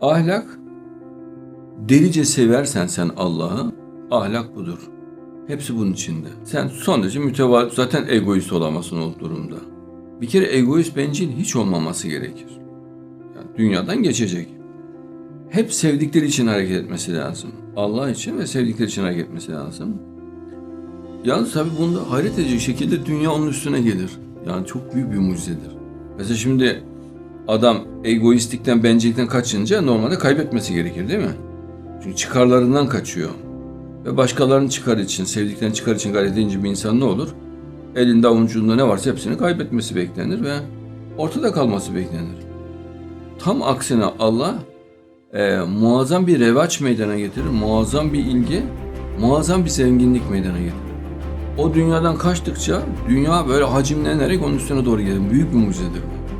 Ahlak, delice seversen sen Allah'ı, ahlak budur. Hepsi bunun içinde. Sen son derece mütevazı, zaten egoist olamazsın o durumda. Bir kere egoist bencil hiç olmaması gerekir. Yani dünyadan geçecek. Hep sevdikleri için hareket etmesi lazım. Allah için ve sevdikleri için hareket etmesi lazım. Yalnız tabii bunda hayret edecek şekilde dünya onun üstüne gelir. Yani çok büyük bir mucizedir. Mesela şimdi adam egoistlikten, bencillikten kaçınca normalde kaybetmesi gerekir değil mi? Çünkü çıkarlarından kaçıyor. Ve başkalarının çıkar için, sevdiklerinin çıkar için gayret edince bir insan ne olur? Elinde avucunda ne varsa hepsini kaybetmesi beklenir ve ortada kalması beklenir. Tam aksine Allah e, muazzam bir revaç meydana getirir, muazzam bir ilgi, muazzam bir zenginlik meydana getirir. O dünyadan kaçtıkça dünya böyle hacimlenerek onun üstüne doğru gelir. Büyük bir mucizedir bu.